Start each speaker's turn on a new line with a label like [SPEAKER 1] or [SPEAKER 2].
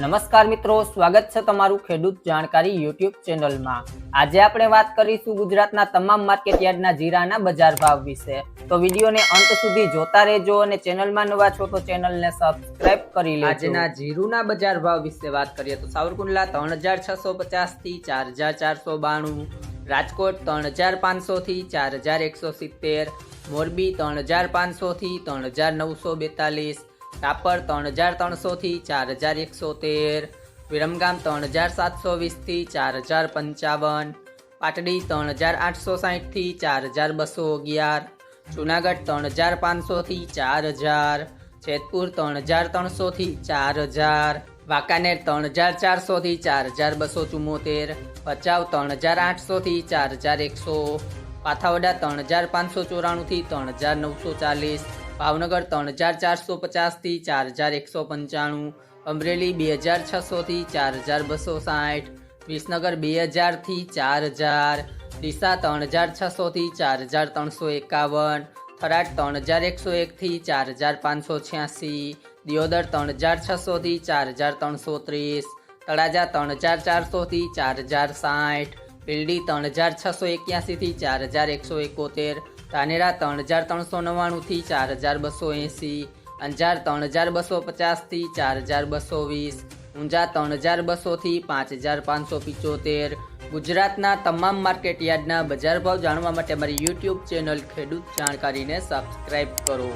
[SPEAKER 1] નમસ્કાર મિત્રો, સ્વાગત છે તમારું ખેડૂત જાણકારી યુટ્યુબ ચેનલમાં. આજે આપણે વાત કરીશું ગુજરાતના તમામ માર્કેટ યાર્ડના જીરાના બજાર ભાવ વિશે. તો વિડીયોને અંત સુધી જોતા રહેજો અને ચેનલમાં નવા છો તો ચેનલને સબસ્ક્રાઇબ કરી લેજો. આજના જીરુના બજાર ભાવ વિશે વાત કરીએ તો સાવરકુંડલા ત્રણ હજાર છસો પચાસથી ચાર હજાર ચારસો બાણું, રાજકોટ ત્રણ હજાર પાંચસો થી ચાર હજાર એકસો સિત્તેર, મોરબી ત્રણ હજાર પાંચસો થી ત્રણ હજાર નવસો બેતાલીસ રાપર ત્રણ હજાર ત્રણસોથી ચાર હજાર એકસો તેર વિરમગામ ત્રણ હજાર સાતસો વીસથી ચાર હજાર પંચાવન, પાટડી ત્રણ હજાર આઠસો સાહીઠથી ચાર હજાર બસો અગિયાર, જુનાગઢ ત્રણ હજાર પાંચસોથી ચાર હજાર, જેતપુર ત્રણ હજાર ત્રણસોથી ચાર હજાર, વાંકાનેર ત્રણ હજાર ચારસોથી ચાર હજાર બસો ચુમ્મોતેર ભચાઉ ત્રણ હજાર આઠસોથી ચાર હજાર એકસો, પાથાવડા ત્રણ હજાર પાંચસો ચોરાણુંથી ત્રણ હજાર નવસો ચાલીસ ભાવનગર ત્રણ હજાર ચારસો પચાસથી ચાર હજાર એકસો પંચાણું, અમરેલી બે હજાર છસોથી ચાર હજાર બસો સાઠ, વિસનગર બે હજારથી ચાર હજાર, ડીસા ત્રણ હજાર છસોથી ચાર હજાર ત્રણસો એકાવન, થરાદ ત્રણ હજાર એકસો એકથી ચાર હજાર પાંચસો છ્યાસી, દિયોદર ત્રણ હજાર છસોથી ચાર હજાર ત્રણસો ત્રીસ, તળાજા ત્રણ હજાર ચારસોથી ચાર હજાર સાઠ, પીલડી ત્રણ હજાર છસો એક્યાસીથી ચાર હજાર એકસો એકોતેર ધાનેરા ત્રણ હજાર ત્રણસો નવ્વાણુંથી ચાર હજાર બસો એંસી અંજાર ત્રણ હજાર બસો પચાસથી ચાર હજાર બસો વીસ, ઊંઝા ત્રણ હજાર બસોથી પાંચ હજાર પાંચસો પિચોતેર. ગુજરાતના તમામ માર્કેટ યાર્ડના બજાર ભાવ જાણવા માટે મારી યુટ્યુબ ચેનલ ખેડૂત જાણકારીને સબસ્ક્રાઇબ કરો.